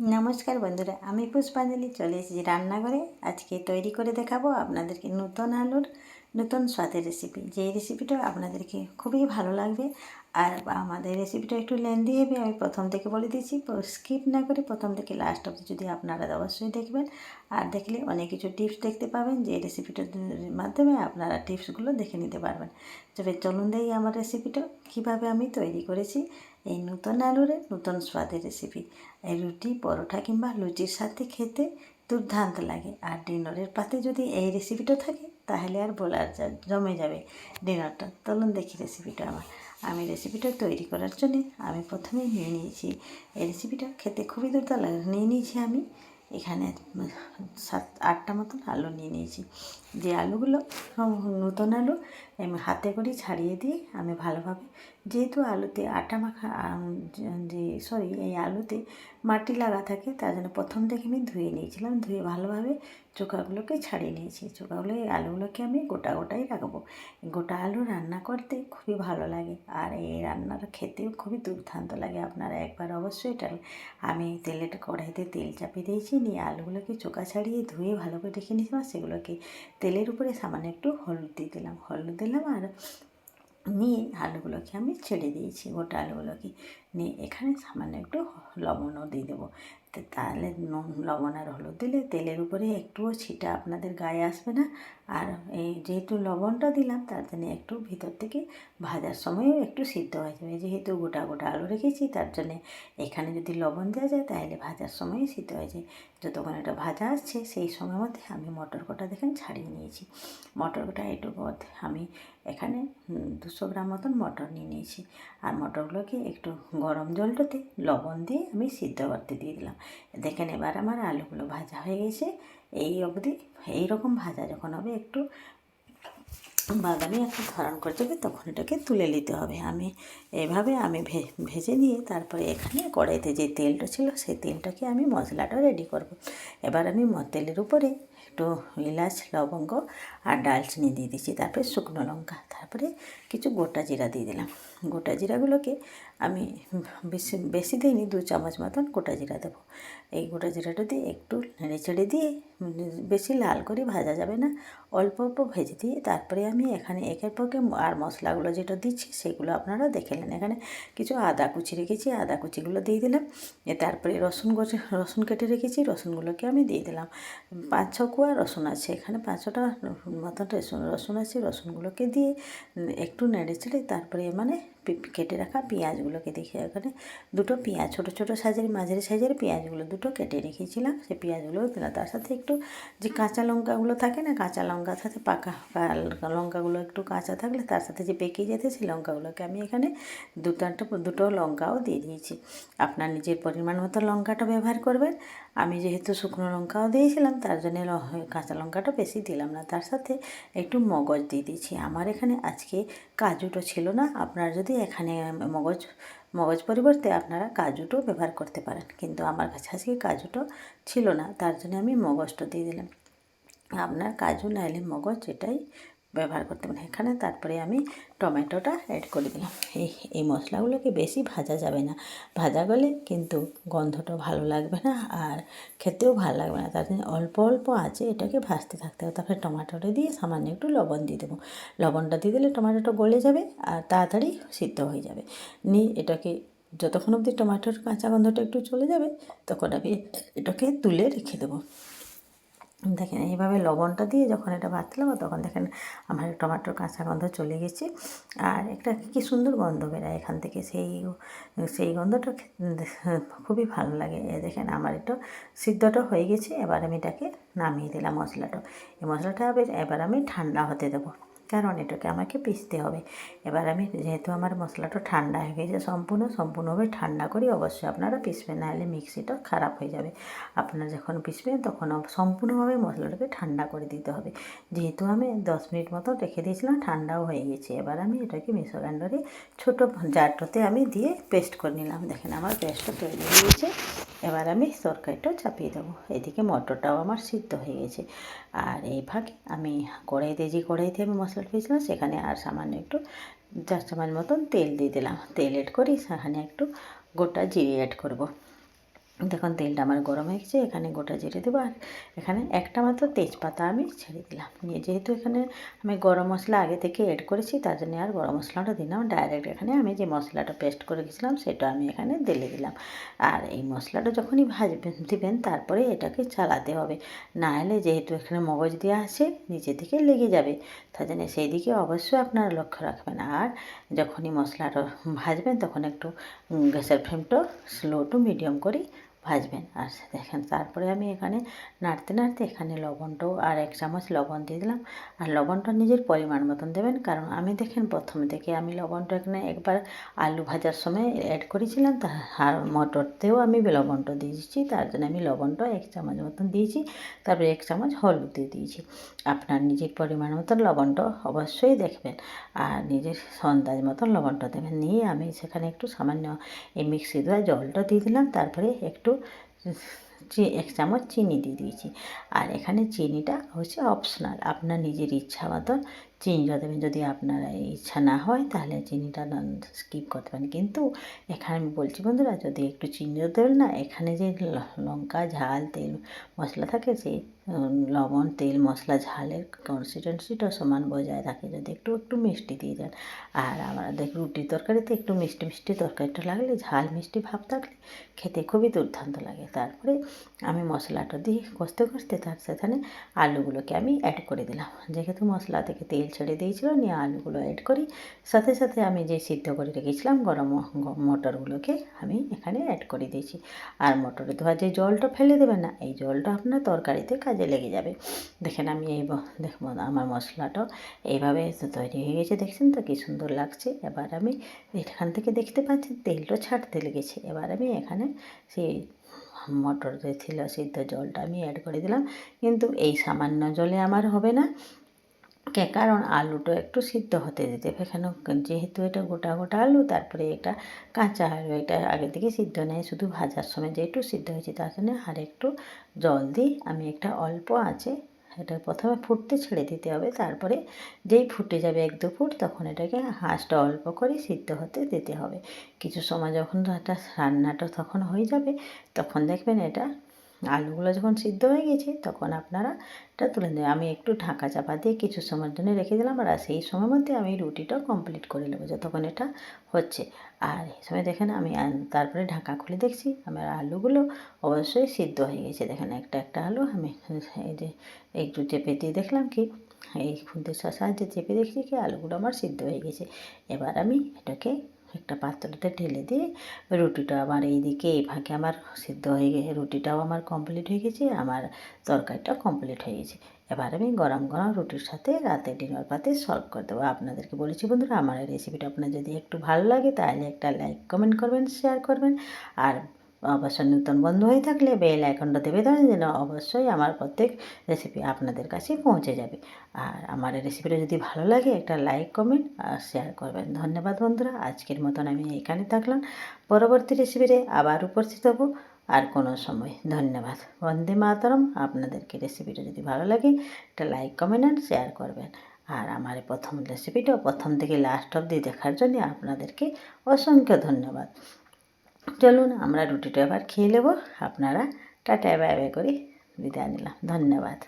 নমস্কার বন্ধুরা আমি পুষ্পাঞ্জলি চলে এসেছি রান্নাঘরে। আজকে তৈরি করে দেখাবো আপনাদেরকে নতুন আলুর নতুন স্বাদের রেসিপি যেই রেসিপিটা আপনাদেরকে খুবই ভালো লাগবে, আর আমাদের রেসিপিটা একটু লেন্দি হবে, আমি প্রথম থেকে বলে দিয়েছি। স্কিপ না করে প্রথম থেকে লাস্ট অবধি যদি আপনারা অবশ্যই দেখবেন, আর দেখলে অনেক কিছু টিপস দেখতে পাবেন, যে রেসিপিটার মাধ্যমে আপনারা টিপসগুলো দেখে নিতে পারবেন। তবে চলুন দেই আমার রেসিপিটা কীভাবে আমি তৈরি করেছি এই নতুন আলুরে, নতুন স্বাদের রেসিপি এই রুটি, পরোটা কিংবা লুচির সাথে খেতে দুর্দান্ত লাগে। আর ডিনারের পাতে যদি এই রেসিপিটা থাকে, তাহলে আর বলার জমে যাবে ডিনারটা। চলুন দেখি রেসিপিটা আমার। আমি রেসিপিটা তৈরি করার জন্য আমি প্রথমে নিয়ে নিয়েছি। এই রেসিপিটা খেতে খুবই দুর্দান্ত লাগে। নিয়ে নিয়েছি আমি এখানে সাত, আটটা মতন আলু নিয়ে নিয়েছি। যে আলুগুলো নতুন আলু আমি হাতে করে ছাড়িয়ে দিয়ে আমি ভালোভাবে যেহেতু আলুতে আটা মাখা যে সরি এই আলুতে মাটি লাগা থাকে, তার জন্য প্রথম থেকে আমি ধুয়ে নিয়েছিলাম। ধুয়ে ভালোভাবে চোখাগুলোকে ছাড়িয়ে নিয়েছি। চোখাগুলো, এই আলুগুলোকে আমি গোটা গোটাই রাখব। গোটা আলু রান্না করতে খুবই ভালো লাগে। আর এই রান্নার খেতেও খুবই দুর্দান্ত লাগে আপনারা একবার অবশ্যই এটা আমি তেলের কড়াইতে তেল চাপিয়ে দিয়েছি, নিয়ে আলুগুলোকে চোখা ছাড়িয়ে ধুয়ে ভালো করে রেখে নিয়েছিলাম। সেগুলোকে তেলের উপরে সামান্য একটু হলুদ দিয়ে দিলাম। হলুদ দিলাম আর নিয়ে আলুগুলোকে আমি ছেড়ে দিয়েছি। গোটা আলুগুলোকে নিয়ে এখানে সামান্য একটু লবণও দিয়ে দেবো। তাহলে লবণ আর হলুদ দিলে তেলের উপরে একটুও ছিটা আপনাদের গায়ে আসবে না। আর এই যেহেতু লবণটা দিলাম, তার জন্য একটু ভিতর থেকে ভাজার সময়ও একটু সিদ্ধ হয়ে যাবে। যেহেতু গোটা গোটা আলু রেখেছি, তার জন্যে এখানে যদি লবণ দেওয়া যায়, তাহলে ভাজার সময়ই সিদ্ধ হয়ে যায়। যতক্ষণ এটা ভাজা আসছে, সেই সময় মধ্যে আমি মটর কটা দেখেন ছাড়িয়ে নিয়েছি। মটর কটা এটুকু আমি এখানে দুশো গ্রাম মতন মটর নিয়ে নিয়েছি। আর মটরগুলোকে একটু গরম জলটাতে লবণ দিয়ে আমি সিদ্ধ করতে দিয়ে দিলাম। দেখেন এবার আমার আলুগুলো ভাজা হয়ে গেছে। এই অবধি এইরকম ভাজা যখন হবে একটু বাদামি একটা ধরন করে দেবে তখন এটাকে তুলে নিতে হবে। আমি এভাবে আমি ভেজে নিয়ে তারপরে এখানে কড়াইতে যে তেলটা ছিল সেই তেলটাকে আমি মশলাটা রেডি করব। এবার আমি তেলের উপরে একটু এলাচ লবঙ্গ আর ডালচিনি দিয়ে দিচ্ছি। তারপরে শুকনো লঙ্কা, তারপরে কিছু গোটা জিরা দিয়ে দিলাম। গোটা জিরাগুলোকে আমি বেশি বেশি দিইনি, দু চামচ মতন গোটা জিরা দেবো। এই গোটা জিরাটা দিয়ে একটু নেড়ে চেড়ে দিয়ে বেশি লাল করে ভাজা যাবে না, অল্প অল্প ভেজে দিয়ে তারপরে আমি এখানে একের এক আর মশলাগুলো যেটা দিচ্ছি সেগুলো আপনারা দেখে নেন। এখানে কিছু আদা কুচি রেখেছি, আদা কুচিগুলো দিয়ে দিলাম তারপরে রসুন রসুন কেটে রেখেছি, রসুনগুলোকে আমি দিয়ে দিলাম। পাঁচ, ছ কোয়া রসুন আছে, এখানে পাঁচ ছটা মতন রসুন রসুন আছে, রসুনগুলোকে দিয়ে একটু নেড়ে চেড়ে তারপরে মানে কেটে রাখা পেঁয়াজগুলোকে দেখে এখানে দুটো পেঁয়াজ, ছোটো ছোটো সাইজের, মাঝারি সাইজের পেঁয়াজগুলো দুটো কেটে রেখেছিলাম। সেই পেঁয়াজগুলো দিলাম। তার সাথে একটু যে কাঁচা লঙ্কাগুলো থাকে না, কাঁচা লঙ্কার সাথে পাকা লঙ্কাগুলো একটু কাঁচা থাকলে তার সাথে যে পেকে যেতে সেই লঙ্কাগুলোকে আমি এখানে দুটো দুটো লঙ্কাও দিয়ে দিয়েছি। আপনার নিজের পরিমাণ মতো লঙ্কাটা ব্যবহার করবেন। আমি যেহেতু শুকনো লঙ্কাও দিয়েছিলাম, তার জন্য কাঁচা লঙ্কাটা বেশি দিলাম না। তার সাথে একটু মগজ দিয়ে দিয়েছি। আমার এখানে আজকে কাজুটা ছিল না। আপনারা যদি এখানে মগজ মগজ পরিবর্তে আপনারা কাজুটাও ব্যবহার করতে পারেন। কিন্তু আমার কাছে আজকে কাজুটা ছিল না, তার জন্য আমি মগজটা দিয়ে দিলাম। আপনার কাজু নাইলে মগজ যেটাই ব্যবহার করতে পারেন এখানে তারপরে আমি টমেটোটা অ্যাড করে দিলাম। এই এই মশলাগুলোকে বেশি ভাজা যাবে না। ভাজা গেলে কিন্তু গন্ধটা ভালো লাগবে না আর খেতেও ভালো লাগবে না। তার জন্য অল্প অল্প আছে এটাকে ভাজতে থাকতে হবে। তারপরে টমেটোটা দিয়ে সামান্য একটু লবণ দিয়ে দেবো। লবণটা দিয়ে দিলে টমেটোটা গলে যাবে আর তাড়াতাড়ি সিদ্ধ হয়ে যাবে। নিয়ে এটাকে যতক্ষণ অবধি টমেটোর কাঁচা গন্ধটা একটু চলে যাবে, তখন আমি এটাকে তুলে রেখে দেবো। দেখেন, এইভাবে লবণটা দিয়ে যখন এটা ভাজতে লাগবো তখন দেখেন আমার টমাটোর কাঁচা গন্ধ চলে গেছে। আর একটা কী সুন্দর গন্ধ বেরোয় এখান থেকে। সেই সেই গন্ধটা খুবই ভালো লাগে। দেখেন, আমার একটু সিদ্ধটা হয়ে গেছে। এবার আমি এটাকে নামিয়ে দিলাম মশলাটা। এই মশলাটা এবার আমি ঠান্ডা হতে দেবো। কারণ এটাকে আমাকে পিষতে হবে। এবার আমি যেহেতু আমার মশলাটা ঠান্ডা হয়ে গেছে, সম্পূর্ণ, সম্পূর্ণভাবে ঠান্ডা করি অবশ্যই আপনারা পিসবেন নাহলে মিক্সিটা খারাপ হয়ে যাবে। আপনারা যখন পিসবেন তখন সম্পূর্ণভাবে মশলাটাকে ঠান্ডা করে দিতে হবে। যেহেতু আমি দশ মিনিট মতো রেখে দিয়েছিলাম, ঠান্ডাও হয়ে গেছে। এবার আমি এটাকে মিক্সার গ্রাইন্ডারে ছোটো জারটাতে আমি দিয়ে পেস্ট করে নিলাম। দেখেন আমার পেস্টটা তৈরি হয়ে গেছে। এবার আমি তরকারিটাও চাপিয়ে দেবো। এদিকে মটরটাও আমার সিদ্ধ হয়ে গেছে। আর এই আমি কড়াইতে যে কড়াইতে আমি মশলাটা পেয়েছিলাম সেখানে আর সামান্য একটু চার চামচ মতন তেল দিয়ে দিলাম। তেল এড করি সেখানে একটু গোটা জিরে অ্যাড করব। দেখুন, তেলটা আমার গরম হয়ে গেছে, এখানে গোটা জিরে দেবো, আর এখানে একটা মাত্র তেজপাতা আমি ছেড়ে দিলাম। নিয়ে যেহেতু এখানে আমি গরম মশলা আগে থেকে এড করেছি, তার জন্য আর গরম মশলাটা দিলাম ডাইরেক্ট এখানে আমি যে মশলাটা পেস্ট করে গেছিলাম, সেটা আমি এখানে ঢেলে দিলাম। আর এই মশলাটা যখনই ভাজবেন, দিবেন, তারপরে এটাকে চালাতে হবে। না হলে যেহেতু এখানে মগজ দেওয়া আছে নিচে থেকে লেগে যাবে। তার জন্য সেই দিকে অবশ্যই আপনারা লক্ষ্য রাখবেন। আর যখনই মশলাটা ভাজবেন, তখন একটু গ্যাসের ফ্লেমটা স্লো টু মিডিয়াম করে ভাজবেন। আর দেখেন, তারপরে আমি এখানে নাড়তে নাড়তে এখানে লবণটাও আর এক চামচ লবণ দিয়ে দিলাম। আর লবণটা নিজের পরিমাণ মতন দেবেন। কারণ আমি দেখেন, প্রথম থেকে আমি লবণটা এখানে একবার আলু ভাজার সময় অ্যাড করেছিলাম। তা আর মটরতেও আমি লবণটা দিয়েছি তার জন্য আমি লবণটা এক চামচ মতন দিয়েছি। তারপরে এক চামচ হলুদ দিয়ে দিয়েছি। আপনার নিজের পরিমাণ মতন লবণটা অবশ্যই দেখবেন। আর নিজের সন্দাজ মতন লবণটা দেবেন। নিয়ে আমি সেখানে একটু সামান্য এই মিক্সি দেওয়া জলটা দিয়ে দিলাম। তারপরে একটু চি- এক চামচ চিনি দিয়ে দিয়েছি। আর এখানে চিনিটা হচ্ছে অপশনাল আপনার নিজের ইচ্ছা মতন চিনিটা দেবেন যদি আপনার ইচ্ছা না হয়, তাহলে চিনিটা স্কিপ করতে পারেন। কিন্তু এখানে আমি বলছি বন্ধুরা, যদি একটু চিনিও দেবেন না, এখানে যে লঙ্কা, ঝাল, তেল, মশলা থাকে সেই লবণ, তেল, মশলা, ঝালের কনসিস্টেন্সিটা সমান বজায় রাখে যদি একটু একটু মিষ্টি দিয়ে দেন। আর আমাদের রুটি তরকারিতে একটু মিষ্টি মিষ্টি তরকারিটা লাগলে, ঝাল, মিষ্টি ভাব থাকলে খেতে খুবই দুর্দান্ত লাগে। তারপরে আমি মশলাটা দিয়ে কষতে কষতে তার সেখানে আলুগুলোকে আমি অ্যাড করে দিলাম। যেহেতু মশলা থেকে তেল ছেড়ে দিয়েছিল, নিয়ে আলুগুলো অ্যাড করি। সাথে সাথে আমি যে সিদ্ধ করে রেখেছিলাম গরম মটরগুলোকে, আমি এখানে অ্যাড করে দিয়েছি। আর মটরে ধোয়া যে জলটা ফেলে দেবেন না, এই জলটা আপনার তরকারিতে কাজে লেগে যাবে। দেখেন আমি এই দেখব আমার মশলাটা এইভাবে তৈরি হয়ে গেছে, দেখছেন তো কী সুন্দর লাগছে। এবার আমি এখান থেকে দেখতে পাচ্ছি তেলটা ছাড়তে লেগেছে। এবার আমি এখানে সেই মটর যে ছিল, সিদ্ধ জলটা আমি অ্যাড করে দিলাম। কিন্তু এই সামান্য জলে আমার হবে না। কে? কারণ আলুটা একটু সিদ্ধ হতে দিতে হবে। এখানে যেহেতু এটা গোটা গোটা আলু, তারপরে এটা কাঁচা আলু, এটা আগে থেকে সিদ্ধ নেই। শুধু ভাজার সময় যে একটু সিদ্ধ হয়েছে, তার জন্য আর একটু জল দিই। আমি একটা অল্প আছে এটা প্রথমে ফুটতে ছেড়ে দিতে হবে। তারপরে যেই ফুটে যাবে এক দু ফুট, তখন এটাকে হাঁসটা অল্প করে সিদ্ধ হতে দিতে হবে। কিছু সময় যখন রান্নাটা তখন হয়ে যাবে, তখন দেখবেন এটা আলুগুলো যখন সিদ্ধ হয়ে গেছে, তখন আপনারা এটা তুলে নেবেন। আমি একটু ঢাকা চাপা দিয়ে কিছু সময়ের জন্য রেখে দিলাম আর সেই সময়ের মধ্যে আমি রুটিটা কমপ্লিট করে নেব যতক্ষণ এটা হচ্ছে। আর এই সময় দেখেন আমি তারপরে ঢাকা খুলে দেখছি, আমার আলুগুলো অবশ্যই সিদ্ধ হয়ে গেছে। দেখেন একটা একটা আলু আমি এই যে একটু চেপে দিয়ে দেখলাম কি, এই খুন্তির সাহায্যে চেপে দেখছি কি, আলুগুলো আমার সিদ্ধ হয়ে গেছে। এবার আমি এটাকে একটা পাত্রতে ঢেলে দিয়ে রুটিটা আমার এই দিকে এই ভাগে আমার সিদ্ধ হয়ে গেছে রুটিটাও আমার কমপ্লিট হয়ে গেছে, আমার তরকারিটাও কমপ্লিট হয়ে গেছে। এবার আমি গরম গরম রুটির সাথে রাতে ডিনার পাতে সলভ করে দেবো। আপনাদেরকে বলেছি বন্ধুরা, আমার এই রেসিপিটা আপনার যদি একটু ভালো লাগে, তাহলে একটা লাইক কমেন্ট করবেন শেয়ার করবেন। আর অবশ্যই নতুন বন্ধু হয়ে থাকলে বেল আইকনটা দেবে দেবেন যেন অবশ্যই আমার প্রত্যেক রেসিপি আপনাদের কাছে পৌঁছে যাবে। আর আমার রেসিপিটা যদি ভালো লাগে একটা লাইক কমেন্ট আর শেয়ার করবেন। ধন্যবাদ বন্ধুরা, আজকের মতন আমি এখানে থাকলাম। পরবর্তী রেসিপিতে আবার উপস্থিত হব। আর কোনো সময়। ধন্যবাদ। বন্দে মাতরম। আপনাদেরকে রেসিপিটা যদি ভালো লাগে একটা লাইক কমেন্ট আর শেয়ার করবেন। আর আমার প্রথম রেসিপিটা প্রথম থেকে লাস্ট অবধি দেখার জন্য আপনাদেরকে অসংখ্য ধন্যবাদ। চলুন আমরা রুটিটা আবার খেয়ে নেব। আপনারা টাটা বাই বাই করে বিদায় নিলাম। ধন্যবাদ।